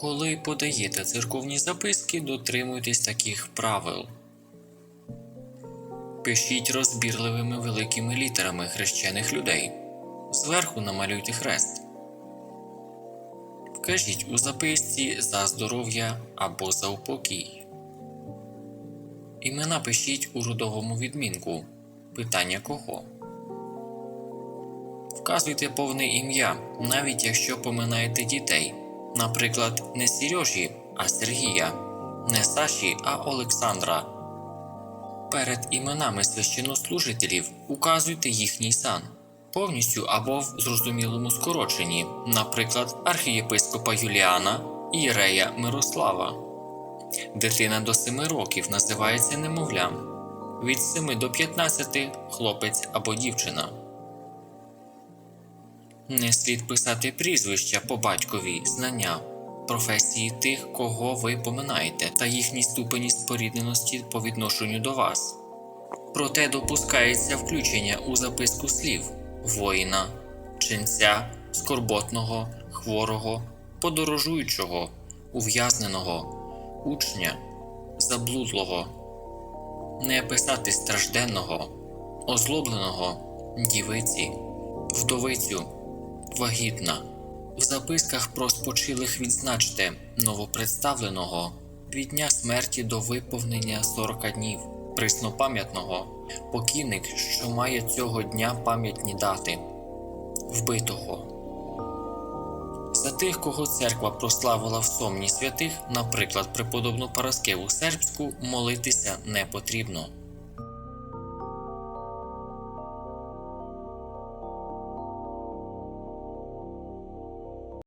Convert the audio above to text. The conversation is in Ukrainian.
Коли подаєте церковні записки, дотримуйтесь таких правил. Пишіть розбірливими великими літерами хрещених людей. Зверху намалюйте хрест. Вкажіть у записці за здоров'я або за упокій. Імена пишіть у родовому відмінку. Питання кого. Вказуйте повне ім'я, навіть якщо поминаєте дітей. Наприклад, не Сережі, а Сергія, не Саші, а Олександра. Перед іменами священнослужителів указуйте їхній сан повністю або в зрозумілому скороченні, наприклад, архієпископа Юліана і Єрея Мирослава. Дитина до 7 років називається немовлям, від 7 до 15 хлопець або дівчина. Не слід писати прізвища по батькові, знання, професії тих, кого ви поминаєте, та їхній ступені спорідненості по відношенню до вас. Проте допускається включення у записку слів воїна, ченця, скорботного, хворого, подорожуючого, ув'язненого, учня, заблудлого, не писати стражденного, озлобленого, дівиці, вдовицю, вагітна. В записках про спочилих відзначте новопредставленого від дня смерті до виповнення 40 днів, приснопам'ятного, покійник, що має цього дня пам'ятні дати, вбитого. За тих, кого церква прославила в сомні святих, наприклад, преподобну Параскеву Сербську, молитися не потрібно.